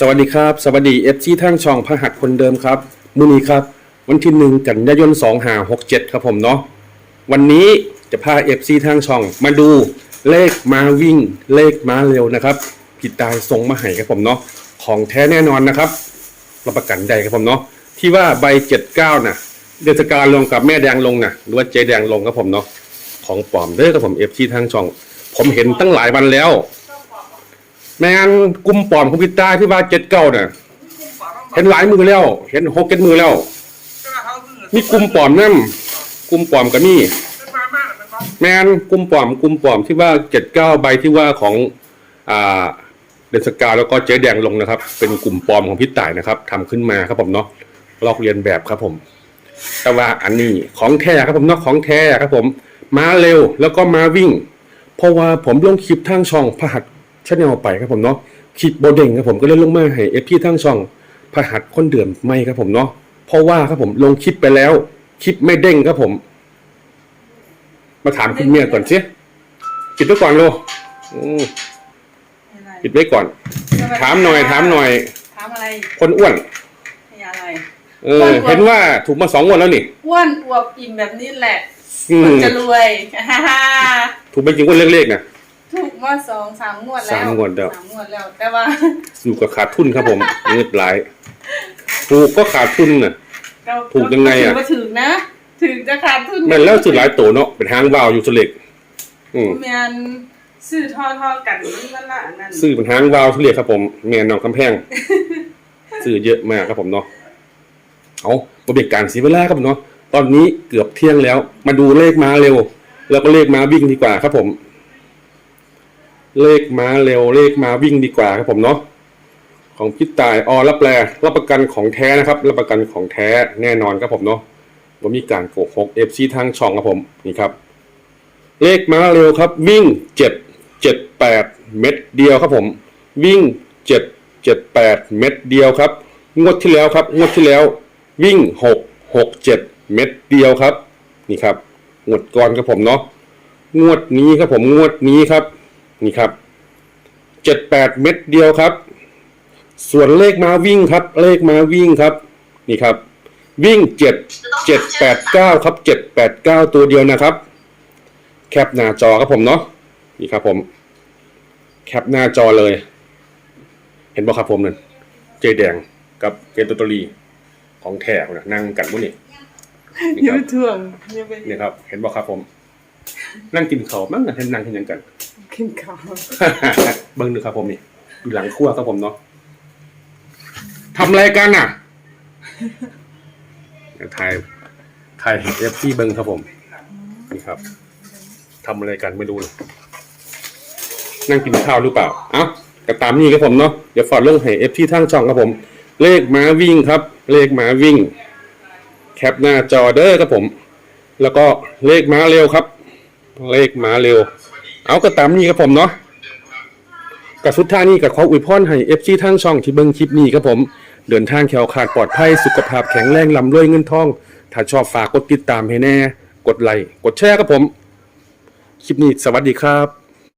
สวัสดีครับ สวัสดีเอฟซีทางช่องพหัสคนเดิมครับมื้อนี้ครับ วันที่หนึ่งกันยายน2 5 6 7 ครับผมเนาะวันนี้จะพาเอฟซีทางช่อง มาดูเลขมาวิ่ง เลขมาเร็วนะครับผิดตายส่งมาให้ครับผมเนาะของแท้แน่นอนนะครับรับประกันได้ครับผมเนาะที่ว่าใบ79น่ะ เดือนสกาลงกับแม่แดงลงน่ะหรือว่าเจ๊แดงลงครับผมเนาะของปลอมเด้อครับผมเอฟซีทางช่อง ผมเห็นตั้งหลายวันแล้ว แม่งกลุ่มปลอมของพิตาที่ว่าเจ็ดเก้าเนี่ยเห็นหลายมือแล้ว เห็นหกเจ็ดมือแล้ว มีกลุ่มปลอมนั่นกลุ่มปลอมก็มีแมนกลุ่มปลอมกลุ่มปลอมที่ว่าเจ็ดเก้าใบที่ว่าของอ่าเดนสกาแล้วก็เจ๊แดงลงนะครับ เป็นกลุ่มปลอมของพิต่ายนะครับทำขึ้นมาครับผมเนาะลอกเรียนแบบครับผม แต่ว่าอันนี้ของแท้ครับผมเนาะของแท้ครับผม มาเร็วแล้วก็มาวิ่ง เพราะว่าผมลงคลิปทางช่องพหัส ชาแนลไปครับผมเนาะคลิปโบเด้งครับผมก็เลยลงมาให้เอฟพี่ทางช่องพหัสคนเดือมไม่ครับผมเนาะเพราะว่าครับผมลงคลิปไปแล้ว คลิปไม่เด้งครับผม มาถามคุณเมียก่อนสิปิดไว้ก่อนโลอืมปิดไว้ก่อน ถามหน่อย ถามหน่อย ถามอะไร คนอ้วนมีอะไรเออเห็นว่าถูกมาสองงวดแล้วนี่ อ้วนอวบอิ่มแบบนี้แหละอืมจะรวยฮ่าฮ่าถูกไปจริงงวดเลขๆนะ ถูกมาสองสามงวดแล้วสามงวดแล้ว สามงวดแล้ว แต่ว่าอยู่กับขาดทุนครับผมเงินหลายถูกก็ขาดทุนน่ะก็ถูกยังไงอะถืว่าถึงนะ ถึงจะขาดทุนแม่นแล้วสุดหลายโตเนาะเป็นหางวาวอยู่สเล็ก อืมแมนซื้อทอทอๆกันนั่นละอันนั่นซื้อเป็นหางวาวทุเรียกครับผมแม่นองคำแพงซื้อเยอะมากครับผมเนาะเอาบริการเสียเวลาครับผมเนาะตอนนี้เกือบเที่ยงแล้ว มาดูเลขมาเร็ว แล้วก็เลขมาวิ่งดีกว่าครับผม เลขมาเร็วเลขมาวิ่งดีกว่าครับผมเนาะของพี่ตายออรับแปลรับประกันของแท้นะครับรับประกันของแท้แน่นอนครับผมเนาะว่ามีการโกหกเอฟซีทางช่องครับผมนี่ครับ เลขมาเร็วครับ วิ่งเจ็ดเจ็ดแปดเม็ดเดียวครับผม วิ่งเจ็ดเจ็ดแปดเม็ดเดียวครับ งวดที่แล้วครับ งวดที่แล้ว วิ่งหกหกเจ็ดเม็ดเดียวครับ นี่ครับงวดก่อนครับผมเนาะงวดนี้ครับผมงวดนี้ครับ นี่ครับเจ็ดแปดเม็ดเดียวครับ ส่วนเลขมาวิ่งครับ เลขมาวิ่งครับ นี่ครับ วิ่งเจ็ดเจ็ดแปดเก้าครับเจ็ดแปดเก้าตัวเดียวนะครับ แคปหน้าจอครับผมเนาะนี่ครับผม แคปหน้าจอเลย เห็นบ่ครับผมนั่นเจแดงกับเกตโตรีของแท้นะนั่งกันบุนี่นี่ยืครับดถ่วงอยังไป นี่ครับ เห็นบ่ครับผม นั่งกินข้าวมั้งนะเห็นนั่งกินหยังกันขึ้นเขาเบิ้งดูครับผมนี่อยู่หลังครัวครับผมเนาะทำอะไรกันน่ะเดี๋ยวถ่ายถ่ายเอฟซีเบิ้งครับผม นี่ครับทำอะไรกันไม่รู้เลยนั่งกินข้าวหรือเปล่าเอ้าก็ตามนี้ครับผมเนาะเดี๋ยวฟอดลงให้เอฟซีทางช่องครับผม เลขม้าวิ่งครับ เลขม้าวิ่ง แคปหน้าจอเด้อครับผม แล้วก็เลขม้าเร็วครับ เลขมาเร็ว เอาก็ตามนี้ครับผมเนาะกับสุดท้ายนี้กับขออวยพรให้เอฟซีทางช่องที่เบิ้งคลิปนี้ครับผม เดินทางแขวขาดปลอดภัยสุขภาพแข็งแรงลำรวยเงินทอง ถ้าชอบฝากกดติดตามให้แน่ กดไลค์กดแชร์ครับผม คลิปนี้สวัสดีครับ